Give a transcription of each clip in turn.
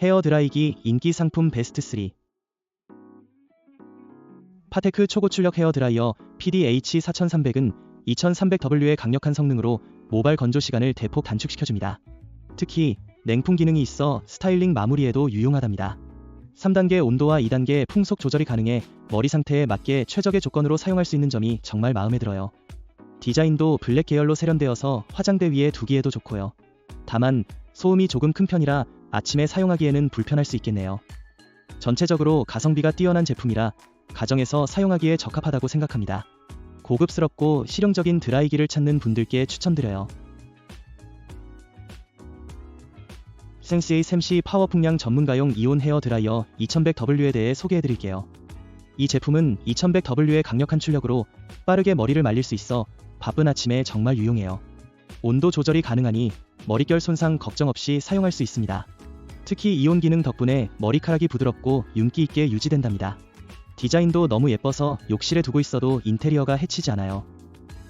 헤어 드라이기 인기 상품 베스트 3 파테크 초고출력 헤어 드라이어 PDH 4300은 2300W의 강력한 성능으로 모발 건조 시간을 대폭 단축시켜줍니다. 특히 냉풍 기능이 있어 스타일링 마무리에도 유용하답니다. 3단계 온도와 2단계 풍속 조절이 가능해 머리 상태에 맞게 최적의 조건으로 사용할 수 있는 점이 정말 마음에 들어요. 디자인도 블랙 계열로 세련되어서 화장대 위에 두기에도 좋고요. 다만 소음이 조금 큰 편이라 아침에 사용하기에는 불편할 수 있겠네요. 전체적으로 가성비가 뛰어난 제품이라 가정에서 사용하기에 적합하다고 생각합니다. 고급스럽고 실용적인 드라이기를 찾는 분들께 추천드려요. 생시의 샘시 파워 풍량 전문가용 이온 헤어 드라이어 2100W에 대해 소개해드릴게요. 이 제품은 2100W의 강력한 출력으로 빠르게 머리를 말릴 수 있어 바쁜 아침에 정말 유용해요. 온도 조절이 가능하니 머릿결 손상 걱정 없이 사용할 수 있습니다. 특히 이온 기능 덕분에 머리카락이 부드럽고 윤기 있게 유지된답니다. 디자인도 너무 예뻐서 욕실에 두고 있어도 인테리어가 해치지 않아요.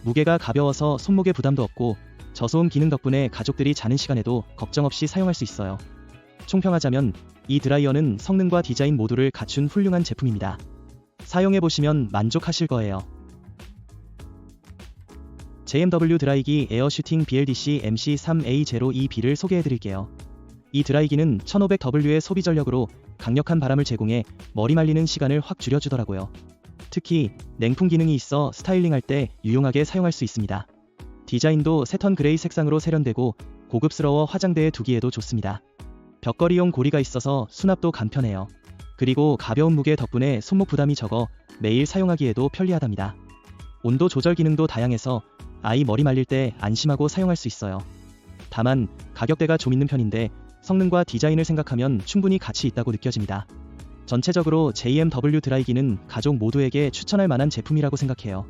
무게가 가벼워서 손목에 부담도 없고 저소음 기능 덕분에 가족들이 자는 시간에도 걱정 없이 사용할 수 있어요. 총평하자면 이 드라이어는 성능과 디자인 모두를 갖춘 훌륭한 제품입니다. 사용해보시면 만족하실 거예요. JMW 드라이기 에어슈팅 BLDC MC3A02B를 소개해드릴게요. 이 드라이기는 1500W의 소비 전력으로 강력한 바람을 제공해 머리 말리는 시간을 확 줄여주더라고요. 특히 냉풍 기능이 있어 스타일링할 때 유용하게 사용할 수 있습니다. 디자인도 새턴 그레이 색상으로 세련되고 고급스러워 화장대에 두기에도 좋습니다. 벽걸이용 고리가 있어서 수납도 간편해요. 그리고 가벼운 무게 덕분에 손목 부담이 적어 매일 사용하기에도 편리하답니다. 온도 조절 기능도 다양해서 아이 머리 말릴 때 안심하고 사용할 수 있어요. 다만 가격대가 좀 있는 편인데 성능과 디자인을 생각하면 충분히 가치 있다고 느껴집니다. 전체적으로 JMW 드라이기는 가족 모두에게 추천할 만한 제품이라고 생각해요.